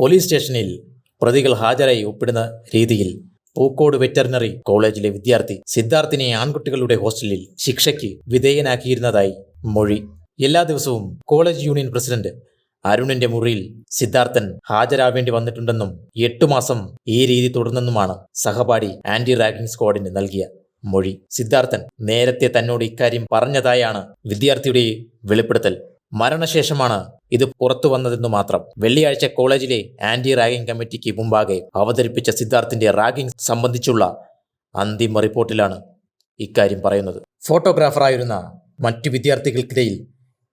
Police സ്റ്റേഷനിൽ പ്രതികൾ ഹാജരായി ഒപ്പിടുന്ന രീതിയിൽ പൂക്കോട് വെറ്ററിനറി കോളേജിലെ വിദ്യാർത്ഥി സിദ്ധാർത്ഥിനെ ആൺകുട്ടികളുടെ ഹോസ്റ്റലിൽ ശിക്ഷയ്ക്ക് വിധേയനാക്കിയിരുന്നതായി മൊഴി. എല്ലാ ദിവസവും കോളേജ് യൂണിയൻ പ്രസിഡന്റ് അരുണിന്റെ മുറിയിൽ സിദ്ധാർത്ഥൻ ഹാജരാവേണ്ടി വന്നിട്ടുണ്ടെന്നും എട്ടു മാസം ഈ രീതി തുടർന്നെന്നുമാണ് സഹപാഠി ആന്റി റാഗിംഗ് സ്ക്വാഡിന് നൽകിയ മൊഴി. സിദ്ധാർത്ഥൻ നേരത്തെ തന്നോട് ഇക്കാര്യം പറഞ്ഞതായാണ് വിദ്യാർത്ഥിയുടെ വെളിപ്പെടുത്തൽ. മരണശേഷമാണ് ഇത് പുറത്തു വന്നതെന്നു മാത്രം. വെള്ളിയാഴ്ച കോളേജിലെ ആന്റി റാഗിംഗ് കമ്മിറ്റിക്ക് മുമ്പാകെ അവതരിപ്പിച്ച സിദ്ധാർത്ഥിന്റെ റാഗിംഗ് സംബന്ധിച്ചുള്ള അന്തിമ റിപ്പോർട്ടിലാണ് ഇക്കാര്യം പറയുന്നത്. ഫോട്ടോഗ്രാഫറായിരുന്ന മറ്റു വിദ്യാർത്ഥികൾക്കിടയിൽ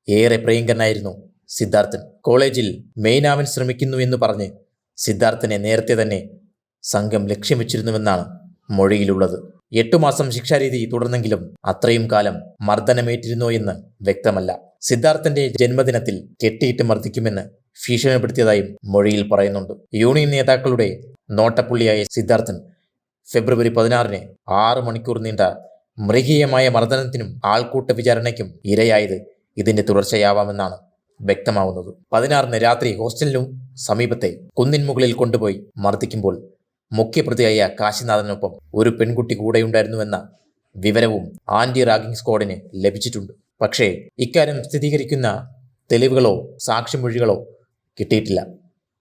ഏറെ പ്രിയങ്കനായിരുന്നു സിദ്ധാർത്ഥൻ. കോളേജിൽ മെയിനാവൻ ശ്രമിക്കുന്നു എന്ന് പറഞ്ഞ് സിദ്ധാർത്ഥനെ നേരത്തെ തന്നെ സംഘം ലക്ഷ്യം വെച്ചിരുന്നുവെന്നാണ് മൊഴിയിലുള്ളത്. എട്ടു മാസം ശിക്ഷാരീതി തുടർന്നെങ്കിലും അത്രയും കാലം മർദ്ദനമേറ്റിരുന്നോ എന്ന് വ്യക്തമല്ല. സിദ്ധാർത്ഥന്റെ ജന്മദിനത്തിൽ കെട്ടിയിട്ട് മർദ്ദിക്കുമെന്ന് ഭീഷണിപ്പെടുത്തിയതായും മൊഴിയിൽ പറയുന്നുണ്ട്. യൂണിയൻ നേതാക്കളുടെ നോട്ടപ്പുള്ളിയായ സിദ്ധാർത്ഥൻ ഫെബ്രുവരി പതിനാറിന് ആറ് മണിക്കൂർ നീണ്ട മൃഗീയമായ മർദ്ദനത്തിനും ആൾക്കൂട്ട വിചാരണയ്ക്കും ഇരയായത് ഇതിന്റെ തുടർച്ചയാവാമെന്നാണ് വ്യക്തമാവുന്നത്. പതിനാറിന് രാത്രി ഹോസ്റ്റലിനും സമീപത്തെ കുന്നിൻ മുകളിൽ കൊണ്ടുപോയി മർദ്ദിക്കുമ്പോൾ മുഖ്യപ്രതിയായ കാശിനാഥനൊപ്പം ഒരു പെൺകുട്ടി കൂടെയുണ്ടായിരുന്നുവെന്ന വിവരവും ആന്റി റാഗിംഗ് സ്ക്വാഡിന് ലഭിച്ചിട്ടുണ്ട്. പക്ഷേ ഇക്കാര്യം സ്ഥിരീകരിക്കുന്ന തെളിവുകളോ സാക്ഷിമൊഴികളോ കിട്ടിയിട്ടില്ല.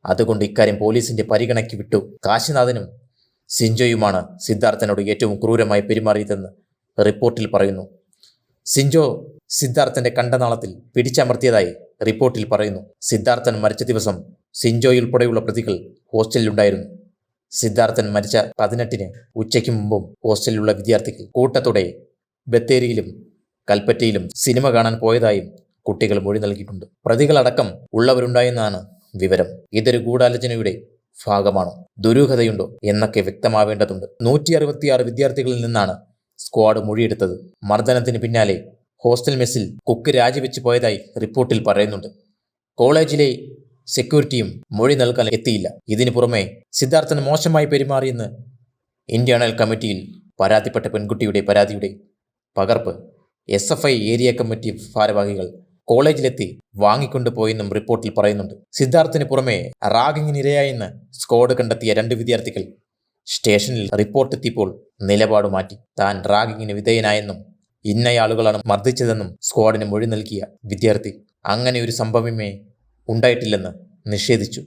അതുകൊണ്ട് ഇക്കാര്യം പോലീസിന്റെ പരിഗണയ്ക്ക് വിട്ടു കാശിനാഥനും സിഞ്ചോയുമാണ് സിദ്ധാർത്ഥനോട് ഏറ്റവും ക്രൂരമായി പെരുമാറിയതെന്ന് റിപ്പോർട്ടിൽ പറയുന്നു. സിഞ്ചോ സിദ്ധാർത്ഥന്റെ കണ്ടനാളത്തിൽ പിടിച്ചമർത്തിയതായി റിപ്പോർട്ടിൽ പറയുന്നു. സിദ്ധാർത്ഥൻ മരിച്ച ദിവസം സിഞ്ചോയുൾപ്പെടെയുള്ള പ്രതികൾ ഹോസ്റ്റലിലുണ്ടായിരുന്നു. സിദ്ധാർത്ഥൻ മരിച്ച പതിനെട്ടിന് ഉച്ചയ്ക്ക് മുമ്പും ഹോസ്റ്റലിലുള്ള വിദ്യാർത്ഥികൾ കൂട്ടത്തോടെ ബത്തേരിയിലും കൽപ്പറ്റയിലും സിനിമ കാണാൻ പോയതായും കുട്ടികൾ മൊഴി നൽകിയിട്ടുണ്ട്. പ്രതികളടക്കം ഉള്ളവരുണ്ടായെന്നാണ് വിവരം. ഇതൊരു ഗൂഢാലോചനയുടെ ഭാഗമാണോ? ദുരൂഹതയുണ്ടോ എന്നൊക്കെ വ്യക്തമാവേണ്ടതുണ്ട്. നൂറ്റി അറുപത്തിയാറ് വിദ്യാർത്ഥികളിൽ നിന്നാണ് സ്ക്വാഡ് മൊഴിയെടുത്തത്. മർദ്ദനത്തിന് പിന്നാലെ ഹോസ്റ്റൽ മെസ്സിൽ കുക്ക് രാജിവെച്ച് പോയതായി റിപ്പോർട്ടിൽ പറയുന്നുണ്ട്. കോളേജിലെ സെക്യൂരിറ്റിയും മൊഴി നൽകാൻ എത്തിയില്ല. ഇതിനു പുറമെ സിദ്ധാർത്ഥൻ മോശമായി പെരുമാറിയെന്ന് ഇന്റേണൽ കമ്മിറ്റിയിൽ പരാതിപ്പെട്ട പെൺകുട്ടിയുടെ പരാതിയുടെ പകർപ്പ് S F I area committee ഭാരവാഹികൾ കോളേജിലെത്തി വാങ്ങിക്കൊണ്ടുപോയെന്നും റിപ്പോർട്ടിൽ പറയുന്നുണ്ട്. സിദ്ധാർത്ഥിന് പുറമെ റാഗിങ്ങിനിരയായെന്ന് സ്ക്വാഡ് കണ്ടെത്തിയ രണ്ട് വിദ്യാർത്ഥികൾ സ്റ്റേഷനിൽ റിപ്പോർട്ട് എത്തിയപ്പോൾ നിലപാട് മാറ്റി. താൻ റാഗിങ്ങിന് വിധേയനായെന്നും ഇന്നയാളുകളാണ് മർദ്ദിച്ചതെന്നും സ്ക്വാഡിന് മൊഴി നൽകിയ വിദ്യാർത്ഥി. അങ്ങനെ ഒരു സംഭവമേ ഉണ്ടായിട്ടില്ലെന്ന് നിഷേധിച്ചു.